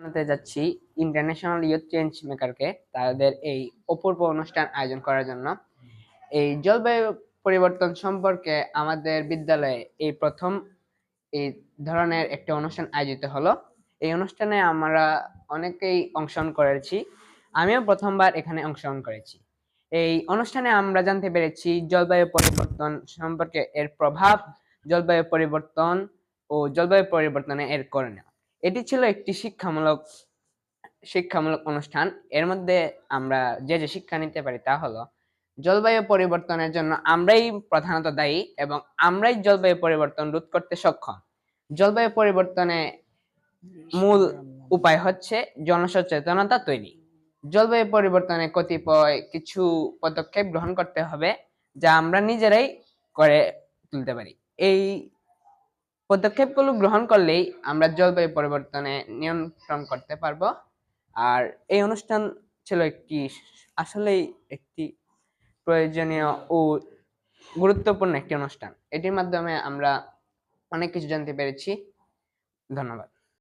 জানাতে যাচ্ছি international youth change মেকারকে তাদের এই অপূর্ব অনুষ্ঠান আয়োজন করার জন্য। এই জলবায়ু পরিবর্তন সম্পর্কে আমাদের বিদ্যালয়ে এই প্রথম এই ধরনের একটা অনুষ্ঠান আয়োজিত হলো। এই অনুষ্ঠানে আমরা অনেকেই অংশগ্রহণ করেছি, আমিও প্রথমবার এখানে অংশগ্রহণ করেছি। এই অনুষ্ঠানে আমরা জানতে পেরেছি জলবায়ু পরিবর্তন সম্পর্কে এর প্রভাব, জলবায়ু পরিবর্তন ও জলবায়ু পরিবর্তনে এর করণীয়। এটি ছিল একটি শিক্ষামূলক শিক্ষামূলক অনুষ্ঠান। এর মধ্যে আমরা যে যে শিক্ষা নিতে পারি তা হলো জলবায়ু পরিবর্তনের জন্য আমরাই প্রধানত দায়ী এবং আমরাই জলবায়ু পরিবর্তন রোধ করতে সক্ষম। জলবায়ু পরিবর্তনে মূল উপায় হচ্ছে জনসচেতনতা তৈরি। জলবায়ু পরিবর্তনে কতিপয় কিছু পদক্ষেপ গ্রহণ করতে হবে যা আমরা নিজেরাই করে তুলতে পারি। এই পদক্ষেপগুলো গ্রহণ করলেই আমরা জলবায়ু পরিবর্তনে নিয়ন্ত্রণ করতে পারব। আর এই অনুষ্ঠান ছিল একটি আসলেই একটি প্রয়োজনীয় ও গুরুত্বপূর্ণ একটি অনুষ্ঠান। এটির মাধ্যমে আমরা অনেক কিছু জানতে পেরেছি। ধন্যবাদ।